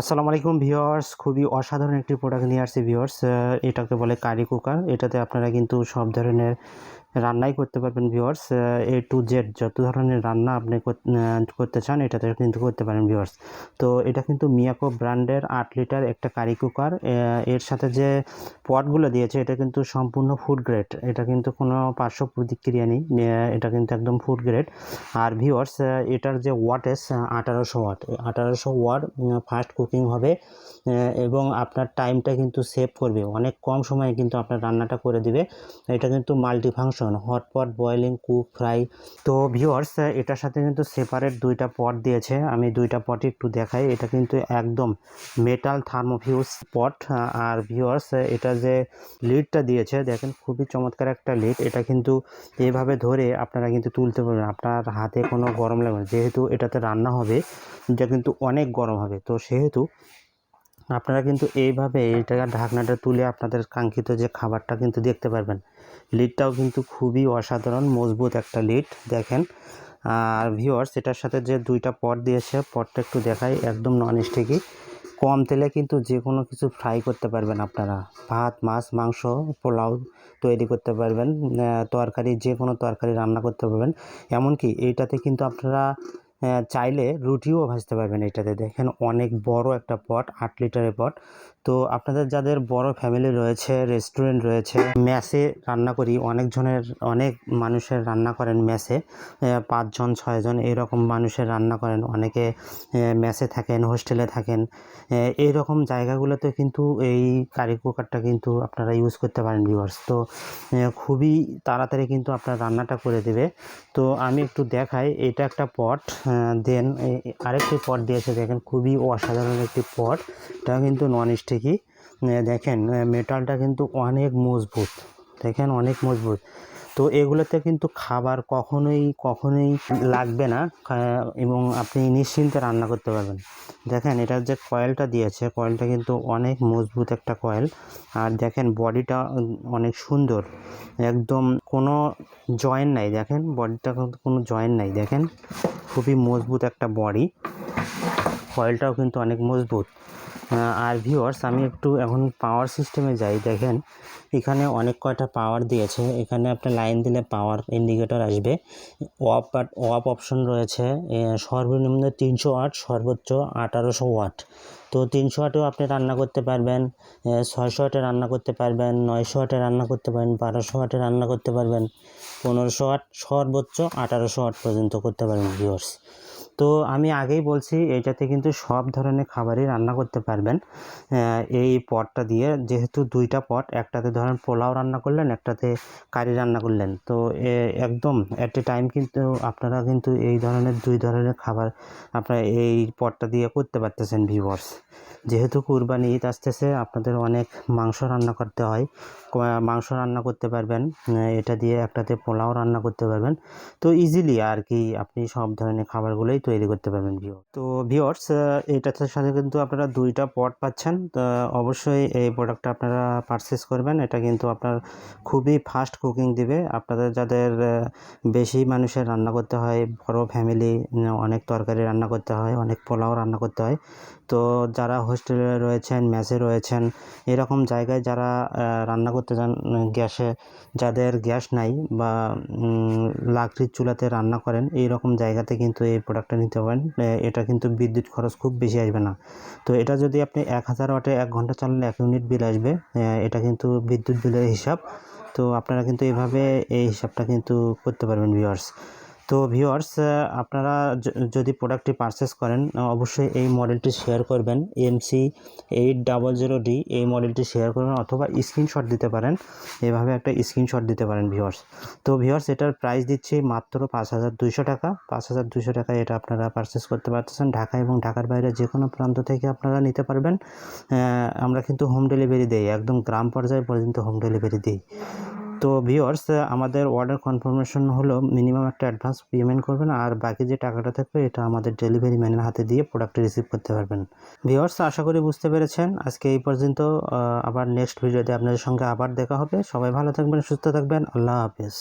আসসালামু আলাইকুম ভিউয়ার্স, খুবই অসাধারণ একটি প্রোডাক্ট নিয়ে আসছি ভিউয়ার্স। এটাকে বলে কারি কুকার এটাতে আপনারা কিন্তু সব ধরনের রান্নাই করতে পারবেন ভিউয়ার্স এ টু জেড যত ধরনের রান্না আপনি করতে চান, এটাতে কিন্তু করতে পারেন ভিউয়ার্স তো এটা কিন্তু মিয়াকো ব্র্যান্ডের আট লিটার একটা কারি কুকার এর সাথে যে পটগুলো দিয়েছে, এটা কিন্তু সম্পূর্ণ ফুড গ্রেড এটা কিন্তু কোনো পার্শ্ব প্রতিক্রিয়া নেই এটা কিন্তু একদম ফুড গ্রেড আর ভিউয়ার্স এটার যে ওয়াটেস আঠারোশো ওয়াট আঠারোশো ওয়াট ফাস্ট কুকিং হবে এবং আপনার টাইমটা কিন্তু সেভ করবে। অনেক কম সময়ে কিন্তু আপনার রান্নাটা করে দিবে। এটা কিন্তু multi function hotpot boiling cook fry তো ভিউয়ার্স এটার সাথে কিন্তু সেপারেট দুইটা পট দিয়েছে। আমি দুইটা পটই একটু দেখাই। এটা কিন্তু একদম মেটাল থার্মোফিউজ পট আর ভিউয়ার্স এটা যে লিডটা দিয়েছে, দেখেন খুবই চমৎকার একটা লিড এটা কিন্তু এভাবে ধরে আপনারা কিন্তু তুলতে পারবেন। আপনার হাতে কোনো গরম লাগবে না। যেহেতু এটাতে রান্না হবে, এটা কিন্তু অনেক গরম হবে। তো সেহেতু আপনারা কিন্তু এইভাবে এইটা ঢাকনাটা তুলে আপনাদের কাঙ্ক্ষিত যে খাবারটা কিন্তু দেখতে পারবেন। লিডটাও কিন্তু খুবই অসাধারণ, মজবুত একটা লিড, দেখেন। আর ভিউয়ার্স এটার সাথে যে দুইটা পট দিয়েছে, পটটা একটু দেখাই, একদম নন স্টিকি কম তেলে কিন্তু যে কোনো কিছু ফ্রাই করতে পারবেন আপনারা। ভাত, মাছ, মাংস, পোলাও তৈরি করতে পারবেন তরকারি, যে কোনো তরকারি রান্না করতে পারবেন। এমনকি এইটাতে কিন্তু আপনারা চাইলে রুটিও ভাজতে পারবেন এটাতে। দেখেন অনেক বড় একটা পট আট লিটারের পট তো আপনাদের যাদের বড় ফ্যামিলি রয়েছে রেস্টুরেন্ট রয়েছে ম্যাসে রান্না করি, অনেকজনের, অনেক মানুষের রান্না করেন ম্যাসে পাঁচজন, ছয়জন এরকম মানুষের রান্না করেন। অনেকে ম্যাসে থাকেন, হোস্টেলে থাকেন। এই রকম জায়গাগুলোতে কিন্তু এই কারি কুকারটা কিন্তু আপনারা ইউজ করতে পারেন ভিউয়ার্স তো খুবই তাড়াতাড়ি কিন্তু আপনার রান্নাটা করে দেবে। তো আমি একটু দেখাই, এটা একটা পট দেন আরেকটি পট দিয়েছে। দেখেন, খুবই অসাধারণ একটি পট এটা কিন্তু নন দেখেন মেটালটা কিন্তু অনেক মজবুত। দেখেন, অনেক মজবুত। তো এগুলোতে কিন্তু খাবার কখনোই কখনোই লাগবে না এবং আপনি নিশ্চিন্তে রান্না করতে পারবেন। দেখেন এটার যে কয়েলটা দিয়েছে, কয়েলটা কিন্তু অনেক মজবুত একটা কয়েল। আর দেখেন, বডিটা অনেক সুন্দর। একদম কোনো জয়েন্ট নাই, দেখেন, বডিটা কোনো জয়েন্ট নাই। দেখেন, খুবই মজবুত একটা বডি। কয়েলটাও কিন্তু অনেক মজবুত। আর ভিউয়ার্স আমি একটু এখন পাওয়ার সিস্টেমে যাই, দেখেন। এখানে অনেক কয়টা পাওয়ার দিয়েছে। এখানে আপনার লাইন দিলে পাওয়ার ইন্ডিকেটর আসবে। ওয়াপ অফ অপশন রয়েছে সর্বনিম্ন তিনশো ওয়াট সর্বোচ্চ আঠারোশো ওয়াট। তো তিনশো ওয়াটেও আপনি রান্না করতে পারবেন ছয়শো ওয়াটে রান্না করতে পারবেন, নয়শো ওয়াটে রান্না করতে পারবেন, বারোশো ওয়াটে রান্না করতে পারবেন, পনেরোশো ওয়াট সর্বোচ্চ আঠারোশো ওয়াট পর্যন্ত করতে পারবেন ভিউয়ার্স তো আমি আগেই বলছি, এটাতে কিন্তু সব ধরনের খাবারই রান্না করতে পারবেন। এই পটটা দিয়ে যেহেতু দুইটা পট, একটাতে ধরেন পোলাও রান্না করলেন, একটাতে কারি রান্না করলেন। তো একদম অ্যাট এ টাইম কিন্তু আপনারা কিন্তু এই ধরনের, দুই ধরনের খাবার আপনারা এই পটটা দিয়ে করতে পারতেছেন ভিউয়ার্স যেহেতু কুরবানি ঈদ আসতেছে, আপনাদের অনেক মাংস রান্না করতে হয়। মাংস রান্না করতে পারবেন এটা দিয়ে একটাতে পোলাও রান্না করতে পারবেন। তো ইজিলি আর কি আপনি সব ধরনের খাবারগুলোই তৈরি করতে পারবেন ভিও তো ভিওর্স এটার সাথে কিন্তু আপনারা দুইটা পট পাচ্ছেন। তো অবশ্যই এই প্রোডাক্টটা আপনারা পারচেস করবেন। এটা কিন্তু আপনার খুবই ফাস্ট কুকিং দিবে। আপনাদের যাদের বেশি মানুষের রান্না করতে হয়, বড় ফ্যামিলি অনেক তরকারি রান্না করতে হয়, অনেক পোলাও রান্না করতে হয় তো যারা হোস্টেলে রয়েছেন মেসে রয়েছেন এরকম জায়গায় যারা রান্না করতে উম, গ্যাসে যাদের গ্যাস নাই বা লাকড়ির চুলাতে রান্না করেন এই রকম জায়গাতে কিন্তু এই প্রোডাক্টটা নিতে পারেন। এটা কিন্তু বিদ্যুৎ খরচ খুব বেশি আসবে না। তো এটা যদি আপনি এক হাজার ওয়াটে এক ঘণ্টা চালালে এক ইউনিট বিল আসবে এটা কিন্তু বিদ্যুৎ বিলের হিসাব। তো আপনারা কিন্তু এভাবে এই হিসাবটা কিন্তু করতে পারবেন ভিউয়ার্স তো ভিউয়ার্স আপনারা যদি প্রোডাক্টটি পারচেস করেন অবশ্যই এই মডেলটি শেয়ার করবেন MC eight double zero D এই মডেলটি শেয়ার করবেন অথবা স্ক্রিনশট দিতে পারেন। এভাবে একটা স্ক্রিনশট দিতে পারেন ভিউয়ার্স তো ভিউয়ার্স এটার প্রাইস দিচ্ছি মাত্র পাঁচ হাজার দুইশো টাকা। পাঁচ হাজার দুইশো টাকায় এটা আপনারা পারচেস করতে পারতেছেন ঢাকা এবং ঢাকার বাইরে যে কোনো প্রান্ত থেকে আপনারা নিতে পারবেন। আমরা কিন্তু হোম ডেলিভারি দিই, একদম গ্রাম পর্যায়ে পর্যন্ত হোম ডেলিভারি দিই। তো ভিওয়ার্স আমাদের অর্ডার কনফার্মেশন হলো মিনিমাম একটা অ্যাডভান্স পেমেন্ট করবেন আর বাকি যে টাকাটা থাকবে এটা আমাদের ডেলিভারি ম্যানের হাতে দিয়ে প্রোডাক্ট রিসিভ করতে পারবেন। ভিওয়ার্স আশা করি বুঝতে পেরেছেন। আজকে এই পর্যন্ত আবার নেক্সট ভিডিওতে আপনাদের সঙ্গে আবার দেখা হবে। সবাই ভালো থাকবেন, সুস্থ থাকবেন। আল্লাহ হাফেজ।